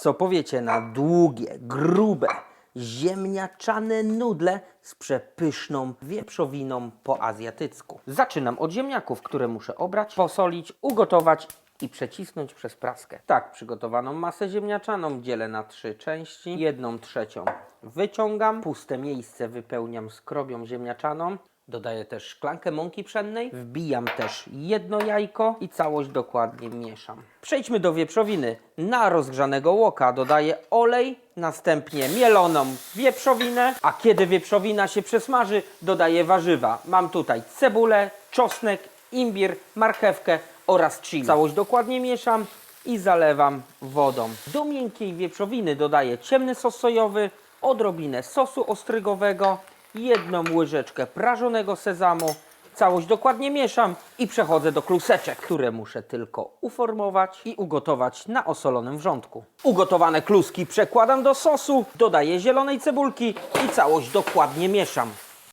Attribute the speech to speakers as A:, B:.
A: Co powiecie na długie, grube, ziemniaczane nudle z przepyszną wieprzowiną po azjatycku? Zaczynam od ziemniaków, które muszę obrać, posolić, ugotować i przecisnąć przez praskę. Tak, przygotowaną masę ziemniaczaną dzielę na trzy części. Jedną trzecią wyciągam, puste miejsce wypełniam skrobią ziemniaczaną. Dodaję też szklankę mąki pszennej, wbijam też jedno jajko i całość dokładnie mieszam. Przejdźmy do wieprzowiny. Na rozgrzanego łoka dodaję olej, następnie mieloną wieprzowinę, a kiedy wieprzowina się przesmaży, dodaję warzywa. Mam tutaj cebulę, czosnek, imbir, marchewkę oraz chili. Całość dokładnie mieszam i zalewam wodą. Do miękkiej wieprzowiny dodaję ciemny sos sojowy, odrobinę sosu ostrygowego, jedną łyżeczkę prażonego sezamu. Całość dokładnie mieszam i przechodzę do kluseczek, które muszę tylko uformować i ugotować na osolonym wrzątku. Ugotowane kluski przekładam do sosu, dodaję zielonej cebulki i całość dokładnie mieszam.